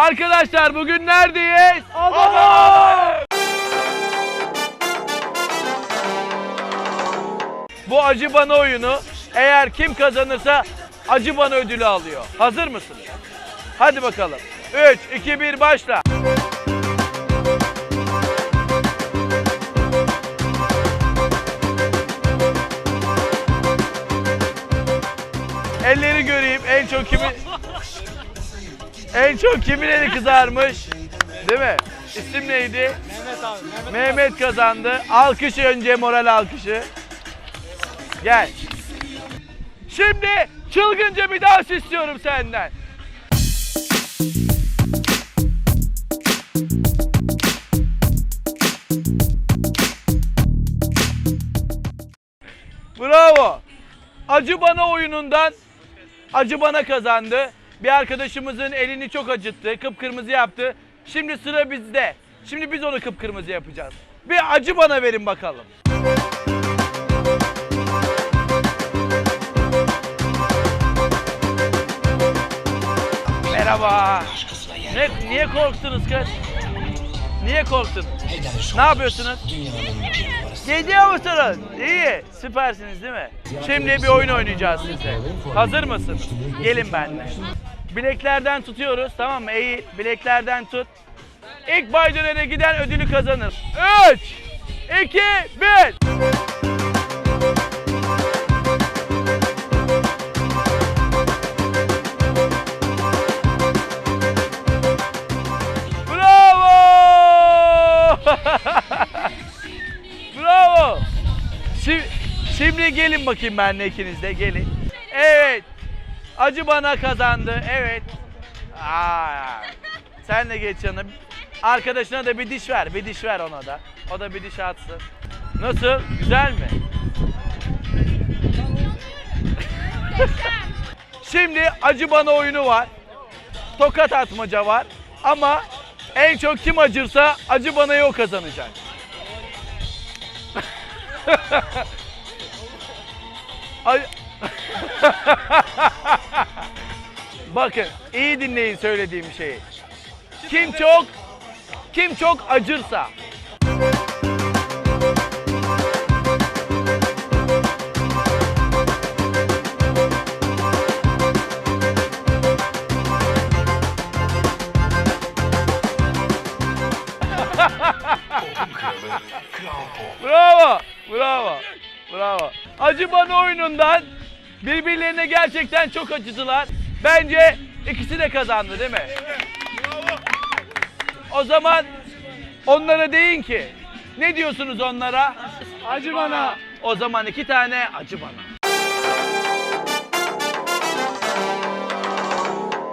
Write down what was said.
Arkadaşlar bugün neredeyiz? Adana! Bu acı bana oyunu eğer kim kazanırsa acı bana ödülü alıyor. Hazır mısınız? Hadi bakalım. 3, 2, 1 başla. Elleri göreyim. En çok kimin En çok kimin eli kızarmış? Değil mi? İsim neydi? Mehmet abi. Mehmet, Mehmet kazandı. Alkış önce moral alkışı. Gel. Şimdi çılgınca bir dans istiyorum senden. Bravo. Acı bana oyunundan acı bana kazandı. Bir arkadaşımızın elini çok acıttı, kıpkırmızı yaptı. Şimdi sıra bizde. Şimdi biz onu kıpkırmızı yapacağız. Bir acı bana verin bakalım. Merhaba. Ne, niye korktunuz kız? Niye korktunuz? Ne yapıyorsunuz? Gidiyor musunuz? İyi, süpersiniz değil mi? Şimdi bir oyun oynayacağız size. Hazır mısınız? Gelin benimle. Bileklerden tutuyoruz tamam mı? Eğil, bileklerden tut. İlk Bay Döner'e giden ödülü kazanır. 3, 2, 1. Bravo! Bravo! Şimdi, şimdi gelin bakayım benimle ikiniz de gelin. Evet. Acı bana kazandı. Evet. Aa, sen de geç yanına. Arkadaşına da bir diş ver. Bir diş ver ona da. O da bir diş atsın. Nasıl? Güzel mi? Şimdi acı bana oyunu var. Tokat atmaca var. Ama en çok kim acırsa acı banayı o kazanacak. Ay- Bakın iyi dinleyin söylediğim şeyi. Kim çok kim çok acırsa Bravo. Bravo. Bravo. Acı bana oyunundan birbirlerine gerçekten çok acıdılar. Bence ikisi de kazandı değil mi? O zaman onlara deyin ki ne diyorsunuz onlara? Acı bana. O zaman iki tane acı bana.